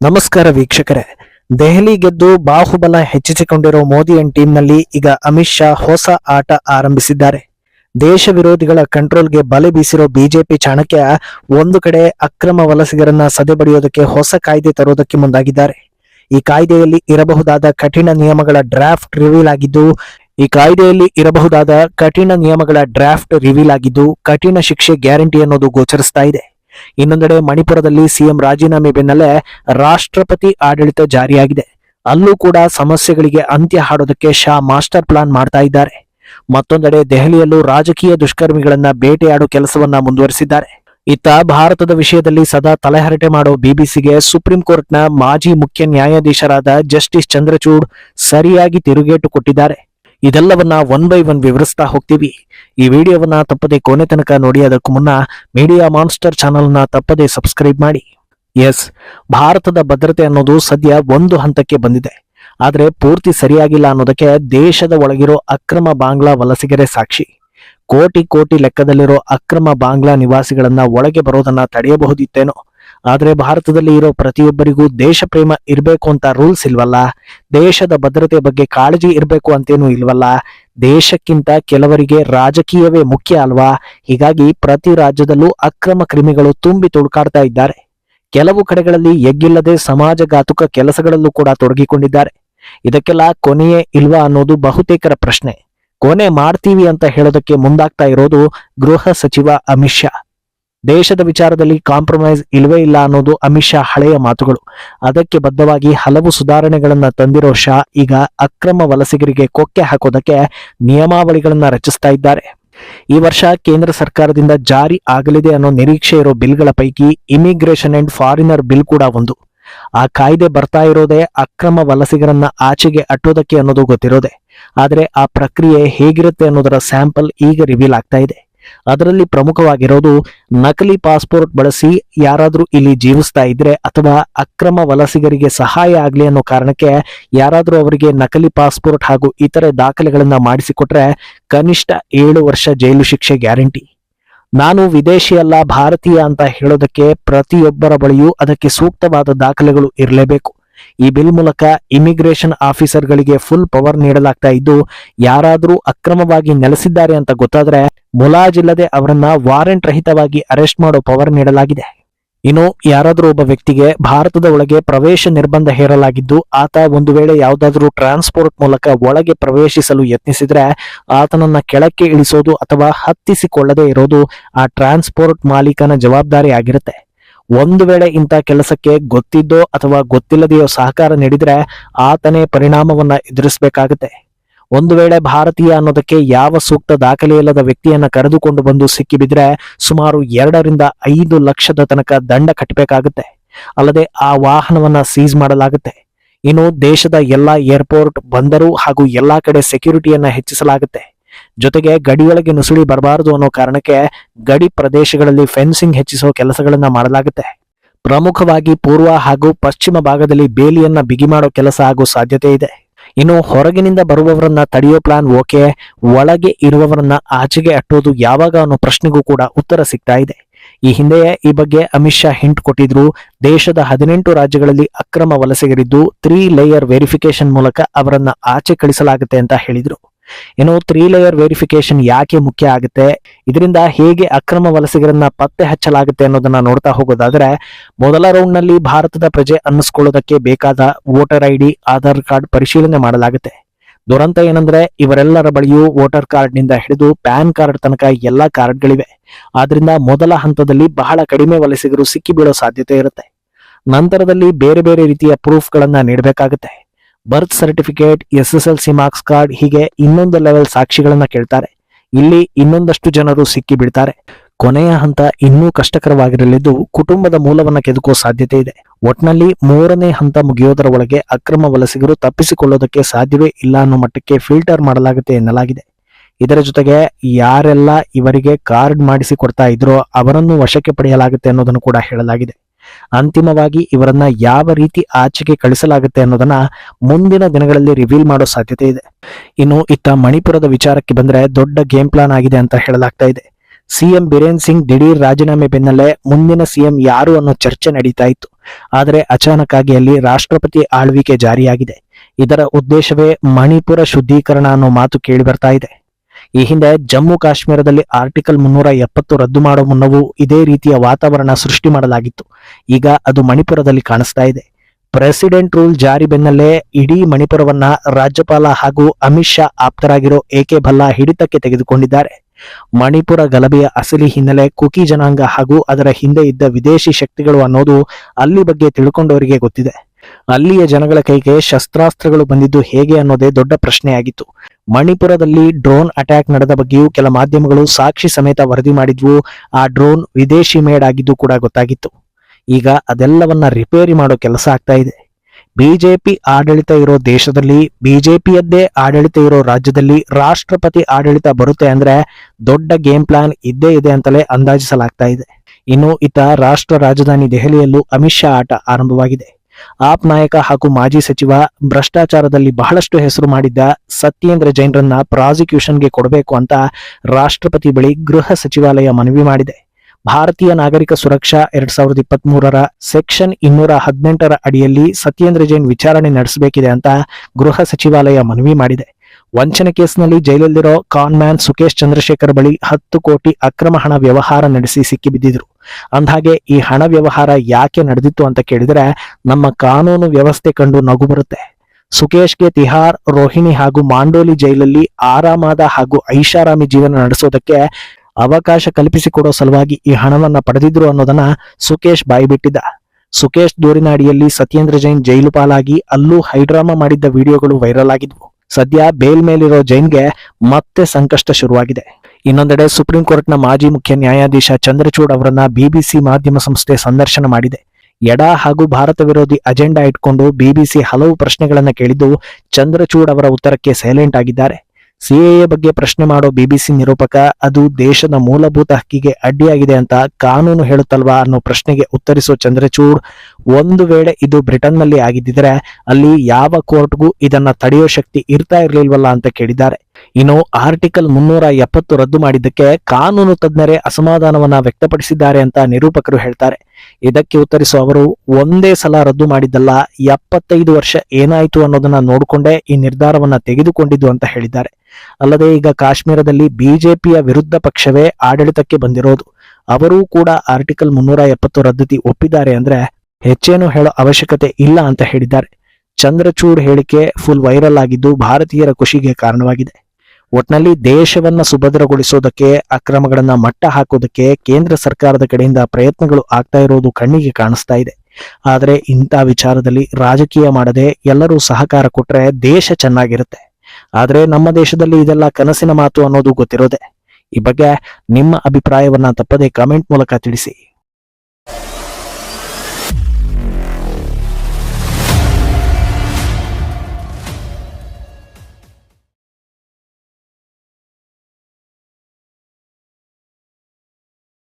ನಮಸ್ಕಾರ ವೀಕ್ಷಕರೇ. ದೆಹಲಿ ಗೆದ್ದು ಬಾಹುಬಲ ಹೆಚ್ಚಿಸಿಕೊಂಡಿರೋ ಮೋದಿ ಅಂಡ್ ಟೀಮ್ನಲ್ಲಿ ಈಗ ಅಮಿತ್ ಶಾ ಹೊಸ ಆಟ ಆರಂಭಿಸಿದ್ದಾರೆ. ದೇಶ ವಿರೋಧಿಗಳ ಕಂಟ್ರೋಲ್ಗೆ ಬಲೆ ಬೀಸಿರೋ ಬಿಜೆಪಿ ಚಾಣಕ್ಯ ಒಂದು ಕಡೆ ಅಕ್ರಮ ವಲಸಿಗರನ್ನ ಸದೆಬಡಿಯೋದಕ್ಕೆ ಹೊಸ ಕಾಯ್ದೆ ತರೋದಕ್ಕೆ ಮುಂದಾಗಿದ್ದಾರೆ. ಈ ಕಾಯ್ದೆಯಲ್ಲಿ ಇರಬಹುದಾದ ಕಠಿಣ ನಿಯಮಗಳ ಡ್ರಾಫ್ಟ್ ರಿವೀಲ್ ಆಗಿದ್ದು, ಈ ಕಾಯ್ದೆಯಲ್ಲಿ ಇರಬಹುದಾದ ಕಠಿಣ ನಿಯಮಗಳ ಡ್ರಾಫ್ಟ್ ರಿವೀಲ್ ಆಗಿದ್ದು, ಕಠಿಣ ಶಿಕ್ಷೆ ಗ್ಯಾರಂಟಿ ಅನ್ನೋದು ಗೋಚರಿಸ್ತಾ ಇದೆ. ಇನ್ನೊಂದೆಡೆ ಮಣಿಪುರದಲ್ಲಿ ಸಿಎಂ ರಾಜೀನಾಮೆ ಬೆನ್ನಲ್ಲೇ ರಾಷ್ಟ್ರಪತಿ ಆಡಳಿತ ಜಾರಿಯಾಗಿದೆ. ಅಲ್ಲೂ ಕೂಡ ಸಮಸ್ಯೆಗಳಿಗೆ ಅಂತ್ಯ ಹಾಡೋದಕ್ಕೆ ಶಾ ಮಾಸ್ಟರ್ ಪ್ಲಾನ್ ಮಾಡ್ತಾ ಇದ್ದಾರೆ. ಮತ್ತೊಂದೆಡೆ ದೆಹಲಿಯಲ್ಲೂ ರಾಜಕೀಯ ದುಷ್ಕರ್ಮಿಗಳನ್ನ ಬೇಟೆಯಾಡೋ ಕೆಲಸವನ್ನ ಮುಂದುವರಿಸಿದ್ದಾರೆ. ಇತ್ತ ಭಾರತದ ವಿಷಯದಲ್ಲಿ ಸದಾ ತಲೆಹರಟೆ ಮಾಡೋ ಬಿಬಿಸಿಗೆ ಸುಪ್ರೀಂ ಕೋರ್ಟ್ನ ಮಾಜಿ ಮುಖ್ಯ ನ್ಯಾಯಾಧೀಶರಾದ ಜಸ್ಟಿಸ್ ಚಂದ್ರಚೂಡ್ ಸರಿಯಾಗಿ ತಿರುಗೇಟು ಕೊಟ್ಟಿದ್ದಾರೆ. ಇದೆಲ್ಲವನ್ನ ಒನ್ ಬೈ ಒನ್ ವಿವರಿಸ್ತಾ ಹೋಗ್ತೀವಿ. ಈ ವಿಡಿಯೋವನ್ನ ತಪ್ಪದೆ ಕೊನೆ ತನಕ ನೋಡಿ, ಅದಕ್ಕೂ ಮುನ್ನ ಮೀಡಿಯಾ ಮಾನ್ಸ್ಟರ್ ಚಾನೆಲ್ನ ತಪ್ಪದೆ ಸಬ್ಸ್ಕ್ರೈಬ್ ಮಾಡಿ. ಎಸ್ ಭಾರತದ ಭದ್ರತೆ ಅನ್ನೋದು ಸದ್ಯ ಒಂದು ಹಂತಕ್ಕೆ ಬಂದಿದೆ. ಆದರೆ ಪೂರ್ತಿ ಸರಿಯಾಗಿಲ್ಲ ಅನ್ನೋದಕ್ಕೆ ದೇಶದ ಒಳಗಿರೋ ಅಕ್ರಮ ಬಾಂಗ್ಲಾ ವಲಸಿಗರೇ ಸಾಕ್ಷಿ. ಕೋಟಿ ಕೋಟಿ ಲೆಕ್ಕದಲ್ಲಿರೋ ಅಕ್ರಮ ಬಾಂಗ್ಲಾ ನಿವಾಸಿಗಳನ್ನ ಒಳಗೆ ಬರೋದನ್ನ ತಡೆಯಬಹುದಿತ್ತೇನೋ? ಆದ್ರೆ ಭಾರತದಲ್ಲಿ ಇರೋ ಪ್ರತಿಯೊಬ್ಬರಿಗೂ ದೇಶ ಪ್ರೇಮ ಇರಬೇಕು ಅಂತ ರೂಲ್ಸ್ ಇಲ್ವಲ್ಲ? ದೇಶದ ಭದ್ರತೆ ಬಗ್ಗೆ ಕಾಳಜಿ ಇರಬೇಕು ಅಂತೇನೂ ಇಲ್ವಲ್ಲ? ದೇಶಕ್ಕಿಂತ ಕೆಲವರಿಗೆ ರಾಜಕೀಯವೇ ಮುಖ್ಯ ಅಲ್ವಾ? ಹೀಗಾಗಿ ಪ್ರತಿ ರಾಜ್ಯದಲ್ಲೂ ಅಕ್ರಮ ಕ್ರಿಮಿಗಳು ತುಂಬಿ ತುಳುಕಾಡ್ತಾ ಇದ್ದಾರೆ. ಕೆಲವು ಕಡೆಗಳಲ್ಲಿ ಎಗ್ಗಿಲ್ಲದೆ ಸಮಾಜಘಾತುಕ ಕೆಲಸಗಳಲ್ಲೂ ಕೂಡ ತೊಡಗಿಕೊಂಡಿದ್ದಾರೆ. ಇದಕ್ಕೆಲ್ಲ ಕೊನೆಯೇ ಇಲ್ವಾ ಅನ್ನೋದು ಬಹುತೇಕರ ಪ್ರಶ್ನೆ. ಕೊನೆ ಮಾಡ್ತೀವಿ ಅಂತ ಹೇಳೋದಕ್ಕೆ ಮುಂದಾಗ್ತಾ ಇರೋದು ಗೃಹ ಸಚಿವ ಅಮಿತ್ ಶಾ. ದೇಶದ ವಿಚಾರದಲ್ಲಿ ಕಾಂಪ್ರಮೈಸ್ ಇಲ್ವೇ ಇಲ್ಲ ಅನ್ನೋದು ಅಮಿತ್ ಶಾ ಹಳೆಯ ಮಾತುಗಳು. ಅದಕ್ಕೆ ಬದ್ಧವಾಗಿ ಹಲವು ಸುಧಾರಣೆಗಳನ್ನ ತಂದಿರೋ ಶಾ ಈಗ ಅಕ್ರಮ ವಲಸಿಗರಿಗೆ ಕೊಕ್ಕೆ ಹಾಕೋದಕ್ಕೆ ನಿಯಮಾವಳಿಗಳನ್ನ ರಚಿಸ್ತಾ ಇದ್ದಾರೆ. ಈ ವರ್ಷ ಕೇಂದ್ರ ಸರ್ಕಾರದಿಂದ ಜಾರಿ ಆಗಲಿದೆ ಅನ್ನೋ ನಿರೀಕ್ಷೆ ಇರೋ ಬಿಲ್ಗಳ ಪೈಕಿ ಇಮಿಗ್ರೇಷನ್ ಅಂಡ್ ಫಾರಿನರ್ ಬಿಲ್ ಕೂಡ ಒಂದು. ಆ ಕಾಯ್ದೆ ಬರ್ತಾ ಇರೋದೇ ಅಕ್ರಮ ವಲಸಿಗರನ್ನ ಆಚೆಗೆ ಅಟ್ಟೋದಕ್ಕೆ ಅನ್ನೋದು ಗೊತ್ತಿರೋದೆ. ಆದರೆ ಆ ಪ್ರಕ್ರಿಯೆ ಹೇಗಿರುತ್ತೆ ಅನ್ನೋದರ ಸ್ಯಾಂಪಲ್ ಈಗ ರಿವೀಲ್ ಆಗ್ತಾ ಇದೆ. ಅದರಲ್ಲಿ ಪ್ರಮುಖವಾಗಿರೋದು ನಕಲಿ ಪಾಸ್ಪೋರ್ಟ್ ಬಳಸಿ ಯಾರಾದರೂ ಇಲ್ಲಿ ಜೀವಿಸ್ತಾ ಇದ್ರೆ ಅಥವಾ ಅಕ್ರಮ ವಲಸಿಗರಿಗೆ ಸಹಾಯ ಆಗಲಿ ಅನ್ನೋ ಕಾರಣಕ್ಕೆ ಯಾರಾದರೂ ಅವರಿಗೆ ನಕಲಿ ಪಾಸ್ಪೋರ್ಟ್ ಹಾಗೂ ಇತರೆ ದಾಖಲೆಗಳನ್ನ ಮಾಡಿಸಿಕೊಟ್ರೆ ಕನಿಷ್ಠ ಏಳು ವರ್ಷ ಜೈಲು ಶಿಕ್ಷೆ ಗ್ಯಾರಂಟಿ. ನಾನು ವಿದೇಶಿ ಅಲ್ಲ, ಭಾರತೀಯ ಅಂತ ಹೇಳೋದಕ್ಕೆ ಪ್ರತಿಯೊಬ್ಬರ ಬಳಿಯೂ ಅದಕ್ಕೆ ಸೂಕ್ತವಾದ ದಾಖಲೆಗಳು ಇರಲೇಬೇಕು. ಈ ಬಿಲ್ ಮೂಲಕ ಇಮಿಗ್ರೇಷನ್ ಆಫೀಸರ್ಗಳಿಗೆ ಫುಲ್ ಪವರ್ ನೀಡಲಾಗ್ತಾ ಇದ್ದು, ಯಾರಾದರೂ ಅಕ್ರಮವಾಗಿ ನೆಲೆಸಿದ್ದಾರೆ ಅಂತ ಗೊತ್ತಾದ್ರೆ ಮುಲಾಜಿಲ್ಲದೆ ಅವರನ್ನ ವಾರೆಂಟ್ ರಹಿತವಾಗಿ ಅರೆಸ್ಟ್ ಮಾಡೋ ಪವರ್ ನೀಡಲಾಗಿದೆ. ಇನ್ನು ಯಾರಾದರೂ ಒಬ್ಬ ವ್ಯಕ್ತಿಗೆ ಭಾರತದ ಒಳಗೆ ಪ್ರವೇಶ ನಿರ್ಬಂಧ ಹೇರಲಾಗಿದ್ದು, ಆತ ಒಂದು ವೇಳೆ ಯಾವುದಾದ್ರೂ ಟ್ರಾನ್ಸ್ಪೋರ್ಟ್ ಮೂಲಕ ಒಳಗೆ ಪ್ರವೇಶಿಸಲು ಯತ್ನಿಸಿದ್ರೆ ಆತನನ್ನ ಕೆಳಕ್ಕೆ ಇಳಿಸೋದು ಅಥವಾ ಹತ್ತಿಸಿಕೊಳ್ಳದೆ ಇರೋದು ಆ ಟ್ರಾನ್ಸ್ಪೋರ್ಟ್ ಮಾಲೀಕನ ಜವಾಬ್ದಾರಿ ಆಗಿರುತ್ತೆ. ಒಂದು ವೇಳೆ ಇಂಥ ಕೆಲಸಕ್ಕೆ ಗೊತ್ತಿದ್ದೋ ಅಥವಾ ಗೊತ್ತಿಲ್ಲದೆಯೋ ಸಹಕಾರ ನೀಡಿದ್ರೆ ಆತನೇ ಪರಿಣಾಮವನ್ನ ಎದುರಿಸಬೇಕಾಗುತ್ತೆ. ಒಂದು ವೇಳೆ ಭಾರತೀಯ ಅನ್ನೋದಕ್ಕೆ ಯಾವ ಸೂಕ್ತ ದಾಖಲೆ ಇಲ್ಲದ ವ್ಯಕ್ತಿಯನ್ನ ಕರೆದುಕೊಂಡು ಬಂದು ಸಿಕ್ಕಿಬಿದ್ರೆ ಸುಮಾರು ಎರಡರಿಂದ ಐದು ಲಕ್ಷದ ತನಕ ದಂಡ ಕಟ್ಟಬೇಕಾಗುತ್ತೆ ಅಲ್ಲದೆ ಆ ವಾಹನವನ್ನ ಸೀಸ್ ಮಾಡಲಾಗುತ್ತೆ. ಇನ್ನು ದೇಶದ ಎಲ್ಲಾ ಏರ್ಪೋರ್ಟ್, ಬಂದರು ಹಾಗೂ ಎಲ್ಲಾ ಕಡೆ ಸೆಕ್ಯೂರಿಟಿಯನ್ನ ಹೆಚ್ಚಿಸಲಾಗುತ್ತೆ. ಜೊತೆಗೆ ಗಡಿಯೊಳಗೆ ನುಸುಳಿ ಬರಬಾರದು ಅನ್ನೋ ಕಾರಣಕ್ಕೆ ಗಡಿ ಪ್ರದೇಶಗಳಲ್ಲಿ ಫೆನ್ಸಿಂಗ್ ಹೆಚ್ಚಿಸುವ ಕೆಲಸಗಳನ್ನ ಮಾಡಲಾಗುತ್ತೆ. ಪ್ರಮುಖವಾಗಿ ಪೂರ್ವ ಹಾಗೂ ಪಶ್ಚಿಮ ಭಾಗದಲ್ಲಿ ಬೇಲಿಯನ್ನ ಬಿಗಿ ಮಾಡೋ ಕೆಲಸ ಆಗೋ ಸಾಧ್ಯತೆ ಇದೆ. ಇನ್ನು ಹೊರಗಿನಿಂದ ಬರುವವರನ್ನ ತಡೆಯೋ ಪ್ಲಾನ್ ಓಕೆ ಒಳಗೆ ಇರುವವರನ್ನ ಆಚೆಗೆ ಅಟ್ಟೋದು ಯಾವಾಗ ಅನ್ನೋ ಪ್ರಶ್ನೆಗೂ ಕೂಡ ಉತ್ತರ ಸಿಗ್ತಾ ಇದೆ. ಈ ಹಿಂದೆಯೇ ಈ ಬಗ್ಗೆ ಅಮಿತ್ ಶಾ ಹಿಂಟ್ ಕೊಟ್ಟಿದ್ರು, ದೇಶದ ಹದಿನೆಂಟು ರಾಜ್ಯಗಳಲ್ಲಿ ಅಕ್ರಮ ವಲಸೆಗರಿದ್ದು ತ್ರೀ ಲೇಯರ್ ವೆರಿಫಿಕೇಶನ್ ಮೂಲಕ ಅವರನ್ನ ಆಚೆ ಕಳಿಸಲಾಗುತ್ತೆ ಅಂತ ಹೇಳಿದ್ರು. ಇನ್ನು ತ್ರೀ ಲೇಯರ್ ವೆರಿಫಿಕೇಶನ್ ಯಾಕೆ ಮುಖ್ಯ ಆಗುತ್ತೆ? ಇದರಿಂದ ಹೇಗೆ ಅಕ್ರಮ ವಲಸಿಗರನ್ನ ಪತ್ತೆ ಹಚ್ಚಲಾಗುತ್ತೆ ಅನ್ನೋದನ್ನ ನೋಡ್ತಾ ಹೋಗೋದಾದ್ರೆ, ಮೊದಲ ರೌಂಡ್ನಲ್ಲಿ ಭಾರತದ ಪ್ರಜೆ ಅನ್ನಿಸ್ಕೊಳ್ಳೋದಕ್ಕೆ ಬೇಕಾದ ವೋಟರ್ ಐಡಿ ಆಧಾರ್ ಕಾರ್ಡ್ ಪರಿಶೀಲನೆ ಮಾಡಲಾಗುತ್ತೆ. ದುರಂತ ಏನಂದ್ರೆ, ಇವರೆಲ್ಲರ ಬಳಿಯೂ ವೋಟರ್ ಕಾರ್ಡ್ನಿಂದ ಹಿಡಿದು ಪ್ಯಾನ್ ಕಾರ್ಡ್ ತನಕ ಎಲ್ಲಾ ಕಾರ್ಡ್ಗಳಿವೆ. ಆದ್ರಿಂದ ಮೊದಲ ಹಂತದಲ್ಲಿ ಬಹಳ ಕಡಿಮೆ ವಲಸಿಗರು ಸಿಕ್ಕಿಬೀಳೋ ಸಾಧ್ಯತೆ ಇರುತ್ತೆ. ನಂತರದಲ್ಲಿ ಬೇರೆ ಬೇರೆ ರೀತಿಯ ಪ್ರೂಫ್ ಗಳನ್ನ ನೀಡಬೇಕಾಗುತ್ತೆ. Birth certificate S S L C marks card ಹೀಗೆ ಇನ್ನೊಂದು ಲೆವೆಲ್ ಸಾಕ್ಷಿಗಳನ್ನ ಕೇಳ್ತಾರೆ. ಇಲ್ಲಿ ಇನ್ನೊಂದಷ್ಟು ಜನರು ಸಿಕ್ಕಿ ಬೀಳ್ತಾರೆ ಕೊನೆಯ ಹಂತ ಇನ್ನೂ ಕಷ್ಟಕರವಾಗಿರಲಿದ್ದು ಕುಟುಂಬದ ಮೂಲವನ್ನ ಕೆದಕೋ ಸಾಧ್ಯತೆ ಇದೆ. ಒಟ್ನಲ್ಲಿ ಮೂರನೇ ಹಂತ ಮುಗಿಯೋದರ ಒಳಗೆ ಅಕ್ರಮ ವಲಸಿಗರು ತಪ್ಪಿಸಿಕೊಳ್ಳೋದಕ್ಕೆ ಸಾಧ್ಯವೇ ಇಲ್ಲ ಅನ್ನೋ ಮಟ್ಟಕ್ಕೆ ಫಿಲ್ಟರ್ ಮಾಡಲಾಗುತ್ತೆ ಎನ್ನಲಾಗಿದೆ. ಇದರ ಜೊತೆಗೆ ಯಾರೆಲ್ಲ ಇವರಿಗೆ ಕಾರ್ಡ್ ಮಾಡಿಸಿ ಕೊಡ್ತಾ ಇದ್ರೋ ಅವರನ್ನು ವಶಕ್ಕೆ ಪಡೆಯಲಾಗುತ್ತೆ ಅನ್ನೋದನ್ನು ಕೂಡ ಹೇಳಲಾಗಿದೆ. ಅಂತಿಮವಾಗಿ ಇವರನ್ನ ಯಾವ ರೀತಿ ಆಚೆಗೆ ಕಳಿಸಲಾಗುತ್ತೆ ಅನ್ನೋದನ್ನ ಮುಂದಿನ ದಿನಗಳಲ್ಲಿ ರಿವೀಲ್ ಮಾಡೋ ಸಾಧ್ಯತೆ ಇದೆ. ಇನ್ನು ಇತ್ತ ಮಣಿಪುರದ ವಿಚಾರಕ್ಕೆ ಬಂದ್ರೆ ದೊಡ್ಡ ಗೇಮ್ ಪ್ಲಾನ್ ಆಗಿದೆ ಅಂತ ಹೇಳಲಾಗ್ತಾ ಇದೆ. ಸಿಎಂ ಬಿರೇನ್ ಸಿಂಗ್ ದಿಢೀರ್ ರಾಜೀನಾಮೆ ಬೆನ್ನಲ್ಲೇ ಮುಂದಿನ ಸಿಎಂ ಯಾರು ಅನ್ನೋ ಚರ್ಚೆ ನಡೀತಾ ಇತ್ತು. ಆದರೆ ಅಚಾನಕ್ ಆಗಿ ಅಲ್ಲಿ ರಾಷ್ಟ್ರಪತಿ ಆಳ್ವಿಕೆ ಜಾರಿಯಾಗಿದೆ. ಇದರ ಉದ್ದೇಶವೇ ಮಣಿಪುರ ಶುದ್ಧೀಕರಣ ಅನ್ನೋ ಮಾತು ಕೇಳಿ ಬರ್ತಾ ಇದೆ. ಈ ಹಿಂದೆ ಜಮ್ಮು ಕಾಶ್ಮೀರದಲ್ಲಿ ಆರ್ಟಿಕಲ್ ಮುನ್ನೂರ ಎಪ್ಪತ್ತು ರದ್ದು ಮಾಡೋ ಮುನ್ನವೂ ಇದೇ ರೀತಿಯ ವಾತಾವರಣ ಸೃಷ್ಟಿ ಮಾಡಲಾಗಿತ್ತು. ಈಗ ಅದು ಮಣಿಪುರದಲ್ಲಿ ಕಾಣಿಸ್ತಾ ಇದೆ. ಪ್ರೆಸಿಡೆಂಟ್ ರೂಲ್ ಜಾರಿ ಬೆನ್ನಲ್ಲೇ ಇಡೀ ಮಣಿಪುರವನ್ನ ರಾಜ್ಯಪಾಲ ಹಾಗೂ ಅಮಿತ್ ಶಾ ಆಪ್ತರಾಗಿರೋ ಎಕೆ ಭಲ್ಲಾ ಹಿಡಿತಕ್ಕೆ ತೆಗೆದುಕೊಂಡಿದ್ದಾರೆ. ಮಣಿಪುರ ಗಲಭೆಯ ಅಸಲಿ ಹಿನ್ನೆಲೆ ಕುಕಿ ಜನಾಂಗ ಹಾಗೂ ಅದರ ಹಿಂದೆ ಇದ್ದ ವಿದೇಶಿ ಶಕ್ತಿಗಳು ಅನ್ನೋದು ಅಲ್ಲಿ ಬಗ್ಗೆ ತಿಳ್ಕೊಂಡವರಿಗೆ ಗೊತ್ತಿದೆ. ಅಲ್ಲಿಯ ಜನಗಳ ಕೈಗೆ ಶಸ್ತ್ರಾಸ್ತ್ರಗಳು ಬಂದಿದ್ದು ಹೇಗೆ ಅನ್ನೋದೇ ದೊಡ್ಡ ಪ್ರಶ್ನೆಯಾಗಿತ್ತು. ಮಣಿಪುರದಲ್ಲಿ ಡ್ರೋನ್ ಅಟ್ಯಾಕ್ ನಡೆದ ಬಗ್ಗೆಯೂ ಕೆಲ ಮಾಧ್ಯಮಗಳು ಸಾಕ್ಷಿ ಸಮೇತ ವರದಿ ಮಾಡಿದ್ವು. ಆ ಡ್ರೋನ್ ವಿದೇಶಿ ಮೇಡ್ ಆಗಿದ್ದು ಕೂಡ ಗೊತ್ತಾಗಿತ್ತು. ಈಗ ಅದೆಲ್ಲವನ್ನ ರಿಪೇರಿ ಮಾಡೋ ಕೆಲಸ ಆಗ್ತಾ ಇದೆ. ಬಿಜೆಪಿ ಆಡಳಿತ ಇರೋ ದೇಶದಲ್ಲಿ, ಬಿಜೆಪಿಯದ್ದೇ ಆಡಳಿತ ಇರೋ ರಾಜ್ಯದಲ್ಲಿ ರಾಷ್ಟ್ರಪತಿ ಆಡಳಿತ ಬರುತ್ತೆ ಅಂದ್ರೆ ದೊಡ್ಡ ಗೇಮ್ ಪ್ಲಾನ್ ಇದ್ದೇ ಇದೆ ಅಂತಲೇ ಅಂದಾಜಿಸಲಾಗ್ತಾ ಇದೆ. ಇನ್ನು ಇತ್ತ ರಾಷ್ಟ್ರ ರಾಜಧಾನಿ ದೆಹಲಿಯಲ್ಲೂ ಅಮಿತ್ ಶಾ ಆಟ ಆರಂಭವಾಗಿದೆ. ಆಪ್ ನಾಯಕ ಹಾಗೂ ಮಾಜಿ ಸಚಿವ ಭ್ರಷ್ಟಾಚಾರದಲ್ಲಿ ಬಹಳಷ್ಟು ಹೆಸರು ಮಾಡಿದ್ದ ಸತ್ಯೇಂದ್ರ ಜೈನ್ರನ್ನ ಪ್ರಾಸಿಕ್ಯೂಷನ್ಗೆ ಕೊಡಬೇಕು ಅಂತ ರಾಷ್ಟ್ರಪತಿ ಬಳಿ ಗೃಹ ಸಚಿವಾಲಯ ಮನವಿ ಮಾಡಿದೆ. ಭಾರತೀಯ ನಾಗರಿಕ ಸುರಕ್ಷಾ ಎರಡ್ ಸಾವಿರದ ಇಪ್ಪತ್ತ್ ಮೂರರ ಸೆಕ್ಷನ್ ಇನ್ನೂರ ಹದಿನೆಂಟರ ಅಡಿಯಲ್ಲಿ ಸತ್ಯೇಂದ್ರ ಜೈನ್ ವಿಚಾರಣೆ ನಡೆಸಬೇಕಿದೆ ಅಂತ ಗೃಹ ಸಚಿವಾಲಯ ಮನವಿ ಮಾಡಿದೆ. ವಂಚನೆ ಕೇಸ್ನಲ್ಲಿ ಜೈಲಲ್ಲಿರೋ ಕಾನ್ಮ್ಯಾನ್ ಸುಕೇಶ್ ಚಂದ್ರಶೇಖರ್ ಬಳಿ ಹತ್ತು ಕೋಟಿ ಅಕ್ರಮ ಹಣ ವ್ಯವಹಾರ ನಡೆಸಿ ಸಿಕ್ಕಿಬಿದ್ದಿದ್ರು. ಅಂದ್ಹಾಗೆ ಈ ಹಣ ವ್ಯವಹಾರ ಯಾಕೆ ನಡೆದಿತ್ತು ಅಂತ ಕೇಳಿದ್ರೆ ನಮ್ಮ ಕಾನೂನು ವ್ಯವಸ್ಥೆ ಕಂಡು ನಗು ಬರುತ್ತೆ. ಸುಕೇಶ್ಗೆ ತಿಹಾರ್, ರೋಹಿಣಿ ಹಾಗೂ ಮಾಂಡೋಲಿ ಜೈಲಲ್ಲಿ ಆರಾಮಾದ ಹಾಗೂ ಐಷಾರಾಮಿ ಜೀವನ ನಡೆಸೋದಕ್ಕೆ ಅವಕಾಶ ಕಲ್ಪಿಸಿಕೊಡೋ ಸಲುವಾಗಿ ಈ ಹಣವನ್ನ ಪಡೆದಿದ್ರು ಅನ್ನೋದನ್ನ ಸುಕೇಶ್ ಬಾಯಿಬಿಟ್ಟಿದ್ದ ಸುಕೇಶ್ ದೂರಿನ ಅಡಿಯಲ್ಲಿ ಸತ್ಯೇಂದ್ರ ಜೈನ್ ಜೈಲು ಪಾಲಾಗಿ ಅಲ್ಲೂ ಹೈಡ್ರಾಮಾ ಮಾಡಿದ್ದ ವಿಡಿಯೋಗಳು ವೈರಲ್ ಆಗಿದ್ವು. ಸದ್ಯ ಬೇಲ್ ಮೇಲಿರೋ ಜೈನ್ಗೆ ಮತ್ತೆ ಸಂಕಷ್ಟ ಶುರುವಾಗಿದೆ. ಇನ್ನೊಂದೆಡೆ ಸುಪ್ರೀಂ ಕೋರ್ಟ್ನ ಮಾಜಿ ಮುಖ್ಯ ನ್ಯಾಯಾಧೀಶ ಚಂದ್ರಚೂಡ್ ಅವರನ್ನ ಬಿಬಿಸಿ ಮಾಧ್ಯಮ ಸಂಸ್ಥೆ ಸಂದರ್ಶನ ಮಾಡಿದೆ. ಎಡ ಹಾಗೂ ಭಾರತ ವಿರೋಧಿ ಅಜೆಂಡಾ ಇಟ್ಕೊಂಡು ಬಿಬಿಸಿ ಹಲವು ಪ್ರಶ್ನೆಗಳನ್ನು ಕೇಳಿದ್ದು ಚಂದ್ರಚೂಡ್ ಅವರ ಉತ್ತರಕ್ಕೆ ಸೈಲೆಂಟ್ ಆಗಿದ್ದಾರೆ. ಸಿಎಎ ಬಗ್ಗೆ ಪ್ರಶ್ನೆ ಮಾಡೋ ಬಿಬಿಸಿ ನಿರೂಪಕ, ಅದು ದೇಶದ ಮೂಲಭೂತ ಹಕ್ಕಿಗೆ ಅಡ್ಡಿಯಾಗಿದೆ ಅಂತ ಕಾನೂನು ಹೇಳುತ್ತಲ್ವಾ ಅನ್ನೋ ಪ್ರಶ್ನೆಗೆ ಉತ್ತರಿಸೋ ಚಂದ್ರಚೂಡ್, ಒಂದು ವೇಳೆ ಇದು ಬ್ರಿಟನ್ನಲ್ಲಿ ಆಗಿದ್ದಿದ್ರೆ ಅಲ್ಲಿ ಯಾವ ಕೋರ್ಟ್ಗೂ ಇದನ್ನ ತಡೆಯೋ ಶಕ್ತಿ ಇರ್ತಾ ಇರಲಿಲ್ವಲ್ಲ ಅಂತ ಕೇಳಿದ್ದಾರೆ. ಇನ್ನು ಆರ್ಟಿಕಲ್ ಮುನ್ನೂರ ಎಪ್ಪತ್ತು ರದ್ದು ಮಾಡಿದ್ದಕ್ಕೆ ಕಾನೂನು ತಜ್ಞರೇ ಅಸಮಾಧಾನವನ್ನ ವ್ಯಕ್ತಪಡಿಸಿದ್ದಾರೆ ಅಂತ ನಿರೂಪಕರು ಹೇಳ್ತಾರೆ. ಇದಕ್ಕೆ ಉತ್ತರಿಸುವ ಅವರು, ಒಂದೇ ಸಲ ರದ್ದು ಮಾಡಿದ್ದಲ್ಲ, ಎಪ್ಪತ್ತೈದು ವರ್ಷ ಏನಾಯಿತು ಅನ್ನೋದನ್ನ ನೋಡಿಕೊಂಡೇ ಈ ನಿರ್ಧಾರವನ್ನ ತೆಗೆದುಕೊಂಡಿದ್ದು ಅಂತ ಹೇಳಿದ್ದಾರೆ. ಅಲ್ಲದೆ ಈಗ ಕಾಶ್ಮೀರದಲ್ಲಿ ಬಿಜೆಪಿಯ ವಿರುದ್ಧ ಪಕ್ಷವೇ ಆಡಳಿತಕ್ಕೆ ಬಂದಿರೋದು. ಅವರೂ ಕೂಡ ಆರ್ಟಿಕಲ್ ಮುನ್ನೂರ ಎಪ್ಪತ್ತು ರದ್ದತಿ ಒಪ್ಪಿದ್ದಾರೆ ಅಂದ್ರೆ ಹೆಚ್ಚೇನು ಹೇಳೋ ಅವಶ್ಯಕತೆ ಇಲ್ಲ ಅಂತ ಹೇಳಿದ್ದಾರೆ. ಚಂದ್ರಚೂಡ್ ಹೇಳಿಕೆ ಫುಲ್ ವೈರಲ್ ಆಗಿದ್ದು ಭಾರತೀಯರ ಖುಷಿಗೆ ಕಾರಣವಾಗಿದೆ. ಒಟ್ನಲ್ಲಿ ದೇಶವನ್ನ ಸುಭದ್ರಗೊಳಿಸೋದಕ್ಕೆ, ಅಕ್ರಮಗಳನ್ನ ಮಟ್ಟ ಹಾಕೋದಕ್ಕೆ ಕೇಂದ್ರ ಸರ್ಕಾರದ ಕಡೆಯಿಂದ ಪ್ರಯತ್ನಗಳು ಆಗ್ತಾ ಇರೋದು ಕಣ್ಣಿಗೆ ಕಾಣಿಸ್ತಾ ಇದೆ. ಆದರೆ ಇಂಥ ವಿಚಾರದಲ್ಲಿ ರಾಜಕೀಯ ಮಾಡದೆ ಎಲ್ಲರೂ ಸಹಕಾರ ಕೊಟ್ರೆ ದೇಶ ಚೆನ್ನಾಗಿರುತ್ತೆ. ಆದರೆ ನಮ್ಮ ದೇಶದಲ್ಲಿ ಇದೆಲ್ಲ ಕನಸಿನ ಮಾತು ಅನ್ನೋದು ಗೊತ್ತಿರೋದೆ. ಈ ಬಗ್ಗೆ ನಿಮ್ಮ ಅಭಿಪ್ರಾಯವನ್ನ ತಪ್ಪದೆ ಕಾಮೆಂಟ್ ಮೂಲಕ ತಿಳಿಸಿ.